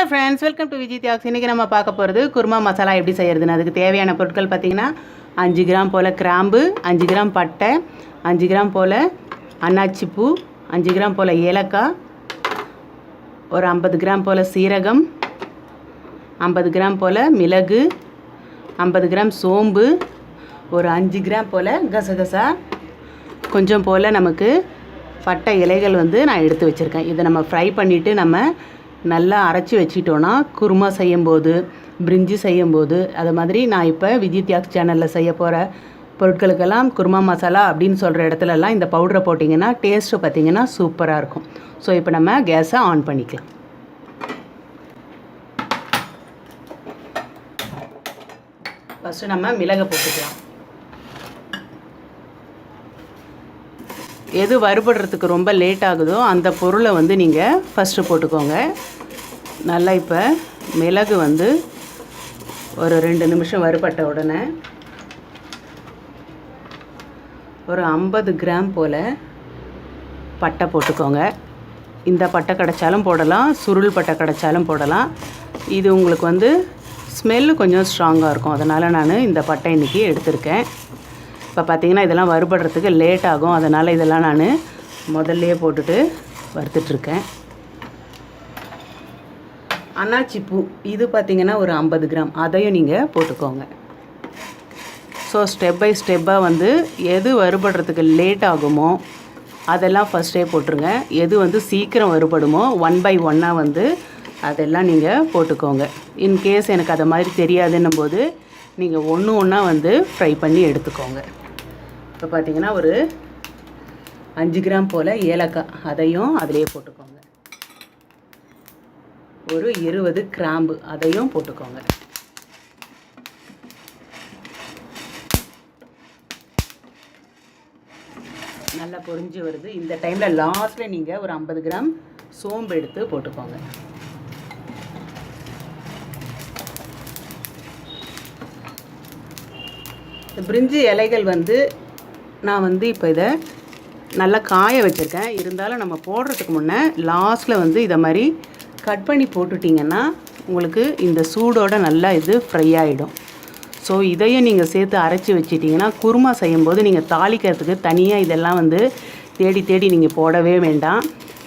Hello friends welcome to Vijay தியாக்ஸ் இன்றைக்கி நம்ம பார்க்க போகிறது குருமா மசாலா எப்படி செய்கிறதுன்னு அதுக்கு தேவையான பொருட்கள் பார்த்திங்கன்னா அஞ்சு கிராம் போல் கிராம்பு அஞ்சு கிராம் பட்டை அஞ்சு கிராம் போல் அன்னாச்சி பூ அஞ்சு கிராம் போல் ஏலக்காய் ஒரு ஐம்பது கிராம் போல் சீரகம் ஐம்பது கிராம் போல் மிளகு ஐம்பது கிராம் சோம்பு ஒரு அஞ்சு கிராம் போல் கசகசா கொஞ்சம் போல் நமக்கு பட்டை இலைகள் வந்து நான் எடுத்து வச்சுருக்கேன். இதை நம்ம ஃப்ரை பண்ணிவிட்டு நம்ம நல்லா அரைச்சி வச்சிட்டோன்னா குருமா செய்யும்போது பிரிஞ்சி செய்யும்போது அது மாதிரி நான் இப்போ விஜய் தியாக் சேனலில் செய்ய போகிற பொருட்களுக்கெல்லாம் குருமா மசாலா அப்படின்னு சொல்கிற இடத்துலலாம் இந்த பவுடரை போட்டிங்கன்னா டேஸ்ட்டு பார்த்திங்கன்னா சூப்பராக இருக்கும். ஸோ இப்போ நம்ம கேஸை ஆன் பண்ணிக்கலாம். ஃபஸ்ட்டு நம்ம மிளகை போட்டுக்கலாம். எது வறுபடுறதுக்கு ரொம்ப லேட் ஆகுதோ அந்த பொருளை வந்து நீங்கள் ஃபஸ்ட்டு போட்டுக்கோங்க. நல்லா இப்போ மிளகு வந்து ஒரு ரெண்டு நிமிஷம் வறுபட்ட உடனே ஒரு ஐம்பது கிராம் போல் பட்டை போட்டுக்கோங்க. இந்த பட்டை கிடைச்சாலும் போடலாம் சுருள் பட்டை கிடைச்சாலும் போடலாம். இது உங்களுக்கு வந்து ஸ்மெல்லு கொஞ்சம் ஸ்ட்ராங்காக இருக்கும். அதனால் நான் இந்த பட்டை இன்றைக்கி எடுத்திருக்கேன். இப்போ பார்த்தீங்கன்னா இதெல்லாம் வறுபடுறதுக்கு லேட் ஆகும். அதனால் இதெல்லாம் நான் முதல்லையே போட்டுட்டு வறுத்துட்ருக்கேன். அன்னாச்சி பூ இது பார்த்திங்கன்னா ஒரு ஐம்பது கிராம். அதையும் நீங்கள் போட்டுக்கோங்க. ஸோ ஸ்டெப் பை ஸ்டெப்பாக வந்து எது வறுபடுறதுக்கு லேட் ஆகுமோ அதெல்லாம் ஃபஸ்ட்டே போட்டுருங்க. எது வந்து சீக்கிரம் வருபடுமோ ஒன் பை ஒன்னாக வந்து அதெல்லாம் நீங்கள் போட்டுக்கோங்க. இன்கேஸ் எனக்கு அதை மாதிரி தெரியாதுன்னும் போது நீங்கள் ஒன்று ஒன்றா வந்து ஃப்ரை பண்ணி எடுத்துக்கோங்க. இப்போ பார்த்தீங்கன்னா ஒரு அஞ்சு கிராம் போல் ஏலக்காய் அதையும் அதிலே போட்டுக்கோங்க. ஒரு இருபது கிராம்பு அதையும் போட்டுக்கோங்க. நல்லா பொரிஞ்சு வருது. இந்த டைமில் லாஸ்ட்டில் நீங்கள் ஒரு ஐம்பது கிராம் சோம்பு எடுத்து போட்டுக்கோங்க. பிரிஞ்சி இலைகள் வந்து நான் வந்து இப்போ இதை நல்லா காய வச்சுருக்கேன். இருந்தாலும் நம்ம போடுறதுக்கு முன்னே லாஸ்ட்டில் வந்து இதை மாதிரி கட் பண்ணி போட்டுட்டிங்கன்னா உங்களுக்கு இந்த சூடோட நல்லா இது ஃப்ரை ஆகிடும் ஸோ இதையும் நீங்கள் சேர்த்து அரைச்சி வச்சிட்டிங்கன்னா குருமா செய்யும்போது நீங்கள் தாளிக்கிறதுக்கு தனியாக இதெல்லாம் வந்து தேடி தேடி நீங்கள் போடவே வேண்டாம்.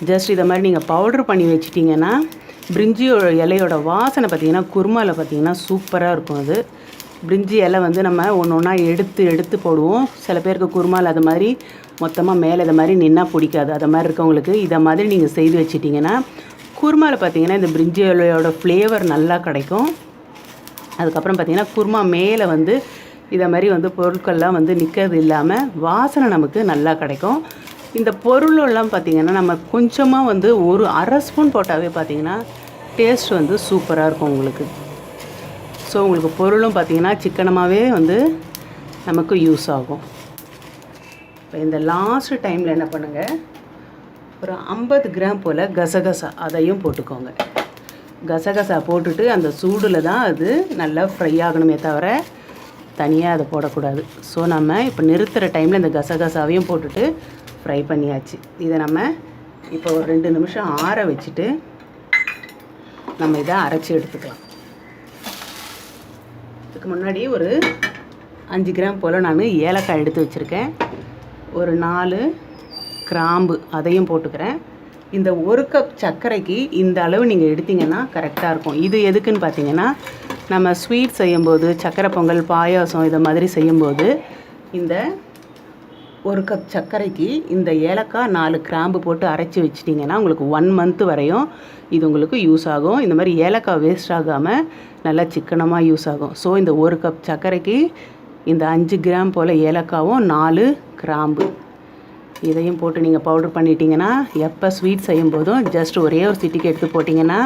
ஜஸ்ட் இதை மாதிரி நீங்கள் பவுட்ரு பண்ணி வச்சிட்டிங்கன்னா பிரிஞ்சியோட இலையோட வாசனை பார்த்திங்கன்னா குருமாவில் பார்த்திங்கன்னா சூப்பராக இருக்கும் அது. பிரிஞ்சி இலை வந்து நம்ம ஒன்று ஒன்றா எடுத்து எடுத்து போடுவோம். சில பேருக்கு குருமால் அது மாதிரி மொத்தமாக மேலே இதை மாதிரி நின்னா பிடிக்காது. அதை மாதிரி இருக்கவங்களுக்கு இதை மாதிரி நீங்கள் செய்து வச்சிட்டிங்கன்னா குருமாவில் பார்த்தீங்கன்னா இந்த பிரிஞ்சி இலையோட ஃப்ளேவர் நல்லா கிடைக்கும். அதுக்கப்புறம் பார்த்திங்கன்னா குருமா மேலே வந்து இதை மாதிரி வந்து பொருட்கள்லாம் வந்து நிற்கிறது இல்லாமல் வாசனை நமக்கு நல்லா கிடைக்கும். இந்த பொருளெல்லாம் பார்த்திங்கன்னா நம்ம கொஞ்சமாக வந்து ஒரு அரை ஸ்பூன் போட்டாவே பார்த்திங்கன்னா டேஸ்ட் வந்து சூப்பராக இருக்கும் உங்களுக்கு. ஸோ உங்களுக்கு பொருளும் பார்த்திங்கன்னா சிக்கனமாகவே வந்து நமக்கு யூஸ் ஆகும். இப்போ இந்த லாஸ்ட் டைமில் என்ன பண்ணுங்கள் ஒரு ஐம்பது கிராம் போல் கசகசா அதையும் போட்டுக்கோங்க. கசகசா போட்டுட்டு அந்த சூடில் தான் அது நல்லா ஃப்ரை ஆகணுமே தவிர தனியாக அதை போடக்கூடாது. ஸோ நம்ம இப்போ நிறுத்துகிற டைமில் இந்த கசகசாவையும் போட்டுட்டு ஃப்ரை பண்ணியாச்சு. இதை நம்ம இப்போ ஒரு ரெண்டு நிமிஷம் ஆற வச்சுட்டு நம்ம இதை அரைச்சி எடுத்துக்கலாம். அதுக்கு முன்னாடி ஒரு அஞ்சு கிராம் போல் நான் ஏலக்காய் எடுத்து வச்சுருக்கேன். ஒரு நாலு கிராம்பு அதையும் போட்டுக்கிறேன். இந்த ஒரு கப் சர்க்கரைக்கு இந்த அளவு நீங்கள் எடுத்தீங்கன்னா கரெக்டாக இருக்கும். இது எதுக்குன்னு பார்த்தீங்கன்னா நம்ம ஸ்வீட் செய்யும்போது சர்க்கரை பொங்கல் பாயாசம் இதை மாதிரி செய்யும்போது இந்த ஒரு கப் சர்க்கரைக்கு இந்த ஏலக்காய் நாலு கிராம்பு போட்டு அரைச்சி வச்சிட்டிங்கன்னா உங்களுக்கு ஒன் மந்த் வரையும் இது உங்களுக்கு யூஸ் ஆகும். இந்த மாதிரி ஏலக்காய் வேஸ்ட் ஆகாமல் நல்லா சிக்கனமாக யூஸ் ஆகும். ஸோ இந்த ஒரு கப் சர்க்கரைக்கு இந்த அஞ்சு கிராம் போல் ஏலக்காவும் நாலு கிராம்பு. இதையும் போட்டு நீங்கள் பவுடர் பண்ணிட்டீங்கன்னா எப்போ ஸ்வீட் செய்யும் போதும் ஜஸ்ட் ஒரே ஒரு சிட்டிக்கு எடுத்து போட்டிங்கன்னா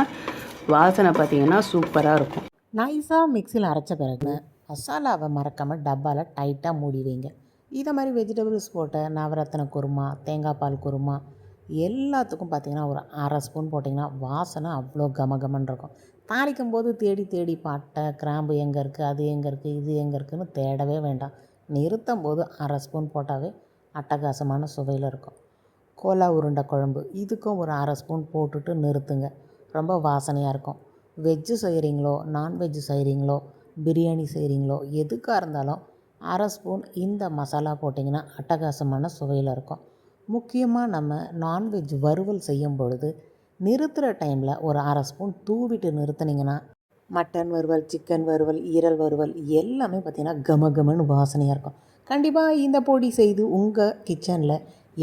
வாசனை பார்த்தீங்கன்னா சூப்பராக இருக்கும். நைஸாக மிக்சியில் அரைச்ச பிறகு மசாலாவை மறக்காமல் டப்பாவில் டைட்டாக மூடி வைங்க. இதை மாதிரி வெஜிடபிள்ஸ் போட்ட நவரத்தன குருமா தேங்காய் பால் குருமா எல்லாத்துக்கும் பார்த்திங்கன்னா ஒரு அரை ஸ்பூன் போட்டிங்கன்னா வாசனை அவ்வளோ கமகமன் இருக்கும். தாளிக்கும் போது தேடி தேடி பட்டை கிராம்பு எங்கே இருக்குது அது எங்கே இருக்குது இது எங்கே இருக்குதுன்னு தேடவே வேண்டாம். நிறுத்தும் போது அரை ஸ்பூன் போட்டாவே அட்டகாசமான சுவையில் இருக்கும். கோலா உருண்டை குழம்பு இதுக்கும் ஒரு அரை ஸ்பூன் போட்டுட்டு நிறுத்துங்க. ரொம்ப வாசனையாக இருக்கும். வெஜ்ஜு செய்கிறீங்களோ நான்வெஜ்ஜு செய்கிறீங்களோ பிரியாணி செய்கிறீங்களோ எதுக்காக இருந்தாலும் அரை ஸ்பூன் இந்த மசாலா போட்டிங்கன்னா அட்டகாசமான சுவையில் இருக்கும். முக்கியமாக நம்ம நான்வெஜ் வறுவல் செய்யும் பொழுது நிறுத்துகிற டைமில் ஒரு அரை ஸ்பூன் தூவிட்டு நிறுத்துனீங்கன்னா மட்டன் வறுவல் சிக்கன் வறுவல் ஈரல் வறுவல் எல்லாமே பார்த்திங்கன்னா கம கமன்னு வாசனையாக இருக்கும். கண்டிப்பாக இந்த பொடி செய்து உங்கள் கிச்சனில்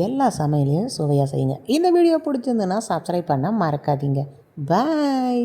எல்லா சமையலையும் சுவையாக செய்யுங்க. இந்த வீடியோ பிடிச்சிருந்துன்னா சப்ஸ்கிரைப் பண்ண மறக்காதீங்க. பாய்